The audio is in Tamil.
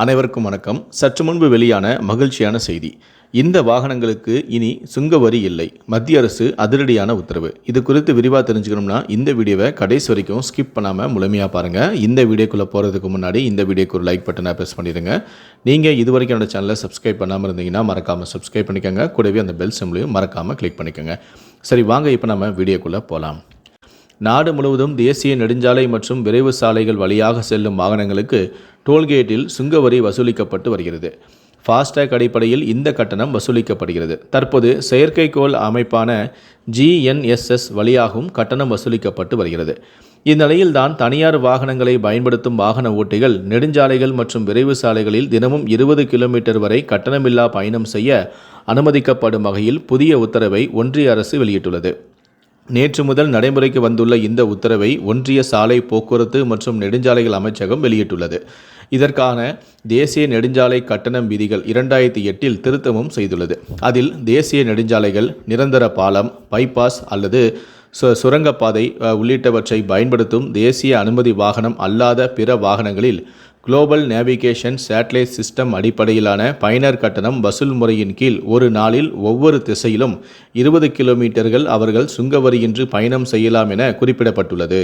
அனைவருக்கும் வணக்கம். சற்று முன்பு வெளியான மகிழ்ச்சியான செய்தி. இந்த வாகனங்களுக்கு இனி சுங்கவரி இல்லை. மத்திய அரசு அதிரடியான உத்தரவு. இது குறித்து விரிவாக தெரிஞ்சுக்கணும்னா இந்த வீடியோவை கடைசி வரைக்கும் ஸ்கிப் பண்ணாமல் முழுமையாக பாருங்கள் இந்த வீடியோக்குள்ளே போகிறதுக்கு முன்னாடி இந்த வீடியோக்கு ஒரு லைக் பட்டனை ப்ரெஸ் பண்ணிடுங்க. நீங்கள் இது வரைக்கும் என்னோடய சேனலை சப்ஸ்கிரைப் பண்ணாமல் இருந்தீங்கன்னா மறக்காமல் சப்ஸ்கிரைப் பண்ணிக்கோங்க. கூடவே அந்த பெல் சிம்லையும் மறக்காமல் கிளிக் பண்ணிக்கோங்க. சரி வாங்க இப்போ நம்ம வீடியோக்குள்ளே போகலாம் நாடு முழுவதும் தேசிய நெடுஞ்சாலை மற்றும் விரைவு சாலைகள் வழியாக செல்லும் வாகனங்களுக்கு டோல்கேட்டில் சுங்கவரி வசூலிக்கப்பட்டு வருகிறது. ஃபாஸ்டேக் அடிப்படையில் இந்த கட்டணம் வசூலிக்கப்படுகிறது. தற்போது செயற்கைக்கோள் அமைப்பான ஜிஎன்எஸ்எஸ் வழியாகவும் கட்டணம் வசூலிக்கப்பட்டு வருகிறது. இந்நிலையில்தான் தனியார் வாகனங்களை பயன்படுத்தும் வாகன ஓட்டிகள் நெடுஞ்சாலைகள் மற்றும் விரைவு சாலைகளில் தினமும் இருபது கிலோமீட்டர் வரை கட்டணமில்லா பயணம் செய்ய அனுமதிக்கப்படும் வகையில் புதிய உத்தரவை ஒன்றிய அரசு வெளியிட்டுள்ளது. நேற்று முதல் நடைமுறைக்கு வந்துள்ள இந்த உத்தரவை ஒன்றிய சாலை போக்குவரத்து மற்றும் நெடுஞ்சாலைகள் அமைச்சகம் வெளியிட்டுள்ளது. இதற்கான தேசிய நெடுஞ்சாலை கட்டணம் விதிகள் இரண்டாயிரத்தி எட்டில் திருத்தமும் செய்துள்ளது. அதில் தேசிய நெடுஞ்சாலைகள் நிரந்தர பாலம் பைபாஸ் அல்லது சு சுரங்கப்பாதை உள்ளிட்டவற்றை பயன்படுத்தும் தேசிய அனுமதி வாகனம் அல்லாத பிற வாகனங்களில் குளோபல் நேவிகேஷன் சேட்டலைட் சிஸ்டம் அடிப்படையிலான பயனர் கட்டணம் வசூல் முறையின் கீழ் ஒரு நாளில் ஒவ்வொரு திசையிலும் இருபது கிலோமீட்டர்கள் அவர்கள் சுங்கவரியின்றி பயணம் செய்யலாம் என குறிப்பிடப்பட்டுள்ளது.